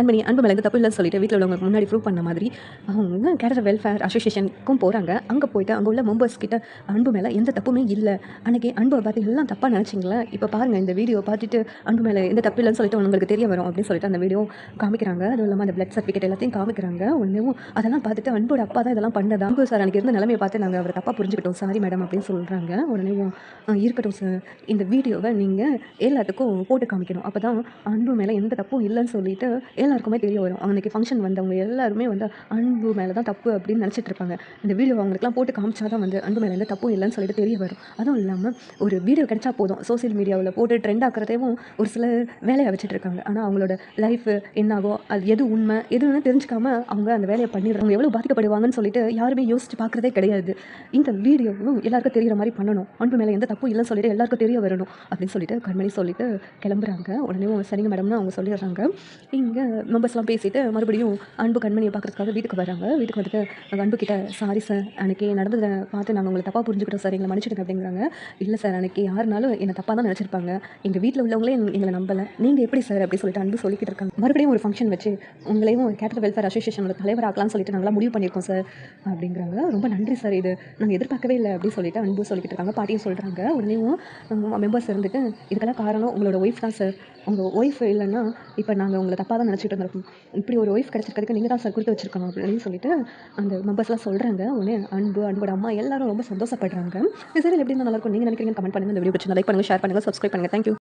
கண்மணி அன்பு மேலே தப்பு இல்லைன்னு சொல்லிட்டு வீட்டில் உள்ளவங்களுக்கு முன்னாடி ப்ரூவ் பண்ண மாதிரி அவங்க கேரள வெல்ஃபேர் அசோசியேஷனுக்கும் போகிறாங்க அங்கே போயிட்டு அங்கே உள்ள மெம்பர்ஸ் கிட்ட அன்பு மேலே எந்த தப்புமே இல்லை. அன்னைக்கு அன்பை பார்த்து எல்லாம் தப்பாக நினச்சிங்களா? இப்போ பாருங்கள் இந்த வீடியோ பார்த்துட்டு அன்பு மேலே எந்த தப்பு இல்லைன்னு சொல்லிட்டு உங்களுக்கு தெரிய வரும் அப்படின்னு சொல்லிட்டு அந்த வீடியோ காமிக்கிறாங்க. அதுவும் இல்லாமல் அந்த பிளட் சர்டிஃபிகேட் எல்லாத்தையும் காமிக்கிறாங்க. ஒன்றும் அதெல்லாம் பார்த்துட்டு அன்போட அப்பா தான் இதெல்லாம் பண்ணதா? அன்பு சார் அன்றைக்கி இருந்த நிலைமையை பார்த்து நாங்கள் அவரை தப்பாக புரிஞ்சுக்கிட்டோம். சாரி மேடம் அப்படின்னு சொல்கிறாங்க உடனே இருக்கட்டும் சார் இந்த வீடியோவை நீங்கள் எல்லாத்துக்கும் போட்டு காமிக்கணும். அப்போ தான் அன்பு மேலே எந்த தப்பும் இல்லைன்னு சொல்லிட்டு எல்லாருக்குமே தெரிய வரும். அன்றைக்கி ஃபங்க்ஷன் வந்தவங்க எல்லாருமே வந்து அன்பு மேலே தான் தப்பு அப்படின்னு நினச்சிட்டு இருப்பாங்க இந்த வீடியோ அவங்களுக்குலாம் போட்டு காமிச்சா தான் வந்து அன்பு மேலே எந்த தப்பும் இல்லைன்னு சொல்லிட்டு தெரிய வரும். அதுவும் இல்லாமல் ஒரு வீடியோ கிடைச்சா போதும். சோஷியல் மீடியாவில் போட்டு ட்ரெண்ட் ஆக்கிறதையும் ஒரு சில வேலையை வச்சுட்டு இருக்காங்க ஆனால் அவங்களோட லைஃப் என்னாகோ அது எது உண்மை எதுன்னு தெரிஞ்சுக்காம அவங்க அந்த வேலையை பண்ணிடுறாங்க. எவ்வளோ பாதிக்கப்படுவாங்கன்னு சொல்லிட்டு யாருமே யோசிச்சு பார்க்குறதே கிடையாது. இந்த வீடியோவும் எல்லாருக்கும் தெரிகிற மாதிரி பண்ணணும். அன்பு மேலே எந்த தப்பும் இல்லைன்னு சொல்லிட்டு எல்லாருக்கும் தெரிய வரணும் அப்படின்னு சொல்லிட்டு கண்மணி சொல்லிட்டு கிளம்புறாங்க. உடனே சரிங்க மேடம்னு அவங்க சொல்லிடுறாங்க. இங்கே மெம்பர்ஸ்லாம் பேசிவிட்டு மறுபடியும் அன்பு கண்மணியை பார்க்கறதுக்காக வீட்டுக்கு வராங்க. வீட்டுக்கு வந்துட்டு நாங்கள் அன்பு கிட்ட சாரி சார் அன்னைக்கு நடந்ததை பார்த்து நாங்கள் உங்களை தப்பாக புரிஞ்சுக்கிட்டோம் சார் எங்களை மன்னிச்சிடுங்க அப்படிங்கிறாங்க. இல்லை சார் அன்றைக்கி யாருனாலும் என்னை தப்பாக தான் நினச்சிருப்பாங்க. எங்கள் வீட்டில் உள்ளவங்களே எங்களை நம்பலை. நீங்கள் எப்படி சார் அப்படி சொல்லிட்டு அன்பு சொல்லிக்கிட்டு இருக்காங்க. மறுபடியும் ஒரு ஃபங்க்ஷன் வச்சு உங்களையும் கேபிட்டல் வெல்ஃபேர் அசோசியேஷனோட தலைவராக்கலாம்னு சொல்லிட்டு நாங்களாம் முடிவு பண்ணியிருக்கோம் சார் அப்படிங்கிறாங்க. ரொம்ப நன்றி சார் இது. நாங்கள் எதிர்பார்க்கவே இல்லை. அப்படின்னு சொல்லிட்டு அன்பு சொல்லிக்கிட்டு இருக்காங்க. பாட்டியும் சொல்கிறாங்க உடனேயும் மெம்பர்ஸ் இருந்துட்டு இதுக்கெல்லாம் காரணம் உங்களோட ஒய்ஃப் தான் சார் உங்கள் ஒய்ஃப் இல்லைன்னா இப்போ நாங்கள் உங்களை தப்பாக தான் வச்சுட்டு இருந்திருக்கோம் இப்படி ஒரு ஒய்ஃப் கிடச்சிருக்கிறதுக்கு நீங்கள் தான் சார் கொடுத்து வச்சிருக்கணும் அப்படின்னு சொல்லிட்டு அந்த மெம்பர்ஸ்லாம் சொல்கிறாங்க உடனே அன்பு அன்போட அம்மா எல்லாரும் ரொம்ப சந்தோஷப்படுறாங்க. சரி எப்படி இருந்தால் நல்லா இருக்கும்? நீங்கள் நினைக்கிறீங்க கமெண்ட் பண்ணுங்கள் இந்த வீடியோ பிடிச்சி லைக் பண்ணுங்கள் ஷேர் பண்ணுங்கள் சப்ஸ்கிரைப் பண்ணுங்கள் தேங்க்யூ